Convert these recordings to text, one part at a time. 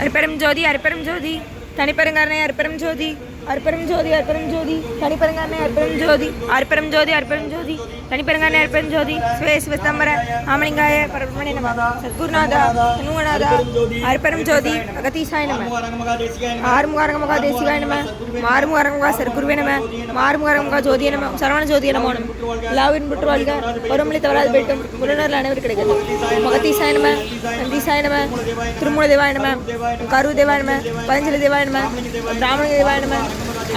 அற்பெரும் ஜோதி அற்பெரும் ஜோதி தனிப்பெருங்காரனை அற்பரம் ஜோதி அற்பரம் ஜோதி அற்பரம் ஜோதி தனிப்பெருங்காரனை அற்பரம் ஜோதி அற்பரம் ஜோதி அற்பரம் ஜோதி தனிப்பெருங்காரனை அற்பரம் ஜோதி sway சிவஸ்தம்பர ஆமலிங்காய பரமணி நம சத்குருநாதா சண்முகநாதா அற்பரம் ஜோதி அகதீசாய நம ஆறுமுகாரங்கமகா தேசிகாய நம மாறுமுகாரங்கமகா சர்க்குருவே நம மாறுமுகாரங்கமகா ஜோதிய நம சரவண ஜோதிய நமோ நம லாவின் புற்று வாழ்க ஒருமொழி தவறாது போயிட்டும் உறவினர்கள் அனைவர் கிடைக்கிறது மகதீசாய நம நந்தீசாய நம திருமூல தேவாய நம கரு தேவாய நம பதஞ்சலி தேவாய நம பிராமண தேவாய நம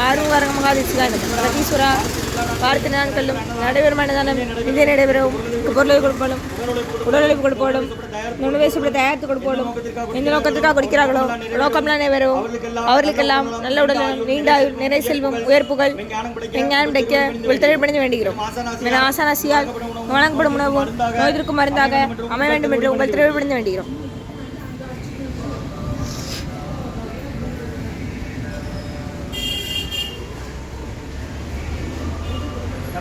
ஆறுமுகாரங்க மகாதேசிகாய நம நாட்களும் நடைபெறுமான இந்திய நடைபெறவும் பொருளை கொடுப்பாலும் உடலழிப்பு கொடுப்போடும் உணவை சுப்ட தயாரித்து கொடுப்பாலும் எந்த நோக்கத்துக்காக கொடுக்கிறார்களோ நோக்கம்லாம் நிறைவேறவும் அவர்களுக்கெல்லாம் நல்ல உடல் நீண்ட நிறை செல்வம் உயர்ப்புகள் விஞ்ஞானம் கிடைக்க உள்தொழிற்படைந்து வேண்டுகிறோம் என ஆசானாசியால் வழங்கப்படும் உணவும் நோய்திற்கும் மருந்தாக அமைய வேண்டும் என்று உங்கள் திரைப்படைந்து வேண்டுகிறோம்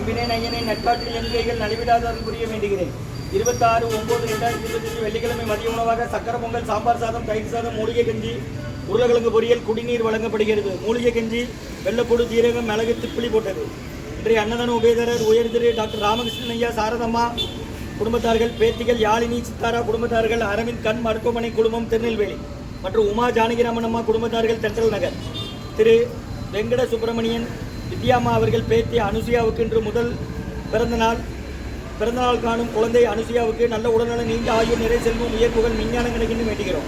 நம்பினேன் ஐயனை நட்பாற்றில் எண்ணிக்கைகள் கைகள் புரிய வேண்டுகிறேன். இருபத்தாறு ஒன்பது ரெண்டாயிரத்தி இருபத்தஞ்சு வெள்ளிக்கிழமை மதிய உணவாக சக்கர பொங்கல் சாம்பார் சாதம் தயிர் சாதம் மூலிகை கஞ்சி உருளைக்கிழங்கு பொரியல் குடிநீர் வழங்கப்படுகிறது. மூலிகை கஞ்சி வெள்ளப்பொடு ஜீரகம் மிளகு திப்பிலி போட்டது. இன்றைய அன்னதான உபயதரர் உயர்திரு டாக்டர் ராமகிருஷ்ணன் ஐயா சாரதம்மா குடும்பத்தார்கள் பேத்திகள் யாழினி சித்தாரா குடும்பத்தார்கள் அரவிந்த் கண் மருத்துவமனை குழுமம் திருநெல்வேலி மற்றும் உமா ஜானகிராமன் அம்மா குடும்பத்தார்கள் தென்றல் நகர். திரு வெங்கட சுப்பிரமணியன் வித்யாம்மா அவர்கள் பேத்தி அனுசுயாவுக்கு இன்று முதல் பிறந்தநாள் பிறந்தநாள் காணும் குழந்தை அனுசுயாவுக்கு நல்ல உடல்நல நீண்ட ஆயுள் நிறை செல்வம் உயர்ப்புகள் விஞ்ஞானம் கிடைக்கின்ற வேண்டுகிறோம்.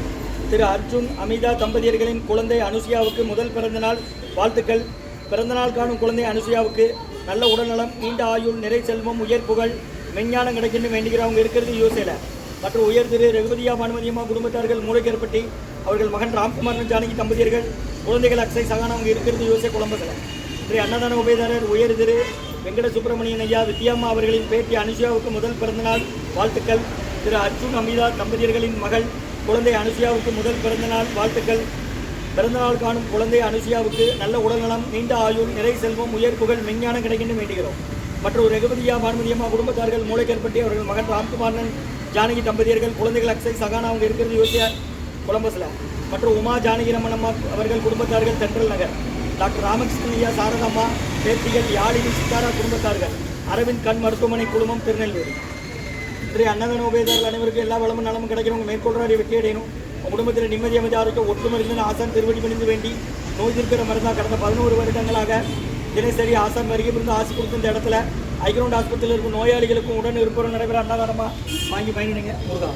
திரு அர்ஜுன் அமிதா தம்பதியர்களின் குழந்தை அனுசுயாவுக்கு முதல் பிறந்தநாள் வாழ்த்துக்கள். பிறந்தநாள் காணும் குழந்தை அனுசுயாவுக்கு நல்ல உடல்நலம் நீண்ட ஆயுள் நிறை செல்வம் உயர்ப்புகள் விஞ்ஞானம் கிடைக்கின்ற வேண்டுகிறோம். அவங்க இருக்கிறது யோசையில். மற்றும் உயர் திரு ரகுபதியா பானுமதியம்மா குடும்பத்தார்கள் மூளைக்கேற்பட்டி அவர்கள் மகன் ராம்குமார் ஜானகி தம்பதியர்கள் குழந்தைகள் அக்ஷய் சகானவங்க இருக்கிறது யோசை குழம்புகளை ஸ்ரீ அன்னதான உபயதாரர் உயர் திரு வெங்கட சுப்பிரமணியன் ஐயா வித்யாம்மா அவர்களின் பேட்டி அனுஷியாவுக்கு முதல் பிறந்தநாள். வாழ்த்துக்கள். திரு அர்ஜுன் அமிதா தம்பதியர்களின் மகள் குழந்தை அனுஷியாவுக்கு முதல் பிறந்தநாள். வாழ்த்துக்கள். பிறந்தநாள் காணும் குழந்தை அனுஷியாவுக்கு நல்ல உடல்நலம் நீண்ட ஆயுள் நிறை செல்வம் உயர் புகழ் மெஞ்ஞானம் கிடைக்கின்ற வேண்டுகிறோம். மற்றும் ரகுபதியா பானுமதியம்மா குடும்பத்தார்கள் மூளைக்கற்பட்டி அவர்கள் மகன் ராம்குமாரன் ஜானகி தம்பதியர்கள் குழந்தைகள் அக்ஷய் சகானா அவங்க இருக்கிறது யோசியா கொலம்பஸில். மற்றும் உமா ஜானகி ரமணம்மா அவர்கள் குடும்பத்தார்கள் தென்றல் நகர். டாக்டர் ராமகிருஷ்ணன் ஐயா சாரதாம்மா பேத்திகள் யாழினி சித்தாரா குடும்பத்தார்கள் அரவிந்த் கண் மருத்துவமனை குழுமம் திருநெல்வேலி இன்றைய அன்னதான உபயதாரர்கள் அனைவருக்கும் எல்லா வளமும் நலமும் கிடைக்கிறவங்க மேற்கொள்றாடி வெற்றி அடையணும். குடும்பத்தில் நிம்மதி அமைதி ஆரோக்கியம் ஒற்றுமை ஆசான் திருவடி பணிந்து வேண்டி நோய் தீர்க்கிற மருந்தாக கடந்த பதினோரு வருடங்களாக தினசரி ஆசான் வருகை இருந்து ஆசி கொடுத்த இந்த இடத்துல ஐக்ரவுண்ட் ஆஸ்பத்திரியில் இருக்கும் நோயாளிகளுக்கும் உடன் இருப்பவர்கள் நடைபெற அன்னதானமாக வாங்கி பயணிங்க. முருகா.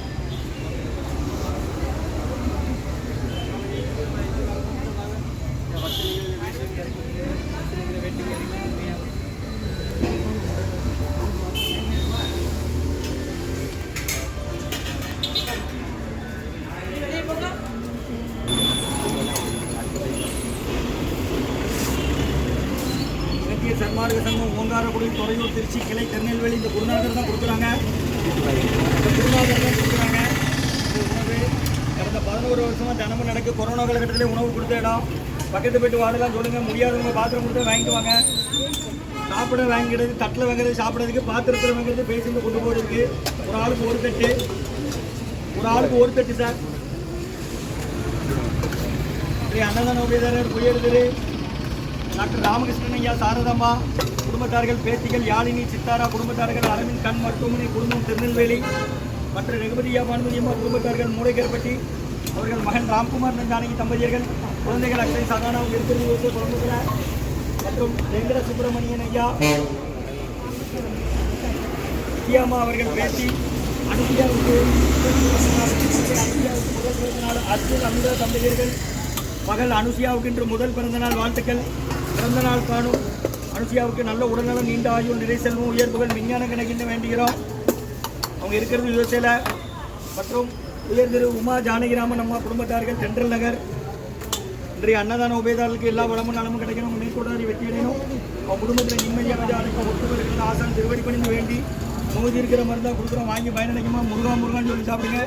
இலக்கிய சங்கம் ஓங்காரக்குடி துறையூர் திருச்சி கிளை திருநெல்வேலி இந்த குருநாதர் தான் கொடுக்குறாங்க. குருநாதர் தான் கொடுக்குறாங்க. உணவு கடந்த பதினோரு வருஷமாக தினமும் நடக்கு கொரோனா காலகட்டத்திலே உணவு கொடுத்த இடம். பக்கத்து போயிட்டு வாடலாம் சொல்லுங்கள் முடியாதவங்க பாத்திரம் கொடுத்து வாங்கிக்குவாங்க. சாப்பிட வாங்கிடுறது தட்டில் வாங்குறது சாப்பிட்றதுக்கு பாத்திரத்தில் வாங்குறது பேசிட்டு கொண்டு போகிறதுக்கு ஒரு ஆளுக்கு ஒரு தட்டு. ஒரு ஆளுக்கு ஒரு தட்டு சார். ஸ்ரீ அன்னதான உபயதாரர் உயர்திரு டாக்டர் ராமகிருஷ்ணன் ஐயா சாரதாம்மா குடும்பத்தார்கள் பேத்திகள் யாழினி சித்தாரா குடும்பத்தார்கள் அரவிந்த் கண் மருத்துவமனை குடும்பம் திருநெல்வேலி மற்ற ரகுபதியா பானுமதியம்மா குடும்பத்தார்கள் மூளைக்கேற்பட்டி அவர்கள் மகன் ராம்குமார் நந்தானகி தம்பதியர்கள் குழந்தைகள் அக்ஷய் சகானா இருக்கிறது குழந்தைகள மற்றும் வெங்கட சுப்பிரமணியன் ஐயா வித்யாம்மா அவர்கள் பேத்தி அனுப்பியாவுக்கு முதல் பிறந்தநாள் அர்ஜுன் அமிதா தம்பதியர்கள் மகள் அனுசியாவுக்கு இன்று முதல் பிறந்தநாள் வாழ்த்துக்கள். பிறந்தநாள் காணும். அனுசியாவுக்கு நல்ல உடல்நலம் நீண்ட ஆயுள் நிறை செல்வம் உயர்வுகள் விஞ்ஞானம் கிடைக்கின்ற வேண்டுகிறோம். அவங்க இருக்கிறது யுஎஸ்ஏல. மற்றும் உயர் திரு உமா ஜானகிராமன் அம்மா குடும்பத்தார்கள் தென்றல் நகர். இன்றைய அன்னதான உபயதாரர்களுக்கு எல்லா வளமும் நலமும் கிடைக்கணும். மேற்கொண்டாடி வெற்றி அடையணும். அவங்க குடும்பத்தில் நிம்மதியாக ஒற்றுமை இருக்கிற ஆசான் திருவடி பணிந்து வேண்டி நோய் இருக்கிற மருந்தா கொடுக்குறோம். வாங்கி பயனடைக்குமா முருகா முருகான்னு சொல்லி சாப்பிடுங்க.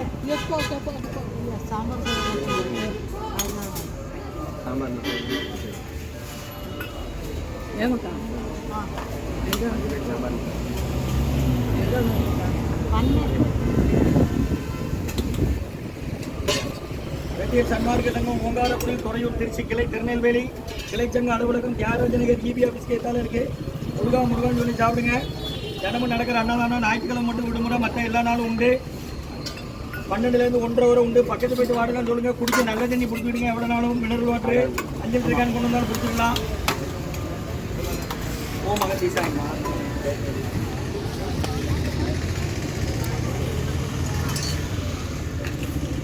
அகத்திய சன்மார்க்க சங்கம் ஓங்காரக்குடி துறையூர் திருச்சி கிளை திருநெல்வேலி கிளைச்சங்க அலுவலகம் தியாகராஜநகர் ஜிபி ஆஃபீஸ்க்கு கேட்டால இருக்கு. முருகா முருகான்னு சொல்லி சாப்பிடுங்க. தினமும் நடக்கிற அன்னதானம் ஞாயிற்றுக்கிழமை மட்டும் விடுமுறை மற்ற எல்லா நாளும் உண்டு. பன்னெண்டுலேருந்து ஒன்றரை வரை உண்டு. பக்கத்து போயிட்டு வாடகைன்னு சொல்லுங்க. குடிச்சு நல்ல தண்ணி பிடிச்சிடுங்க எவ்வளோ நாளும்? மினரல் வாட்டர் அஞ்சு லிட்டர் கேன் கொண்டு வந்தாலும் பிடிச்சிக்கலாம்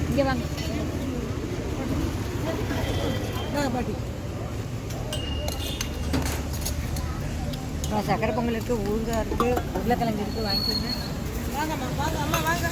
இங்கே வாங்க. சக்கரை பொங்கல் இருக்குது ஊறுகாய் இருக்குது உருளைக்கிழங்கு இருக்குது வாங்கிக்கோங்க வாங்கம்மா வாங்க அம்மா வாங்க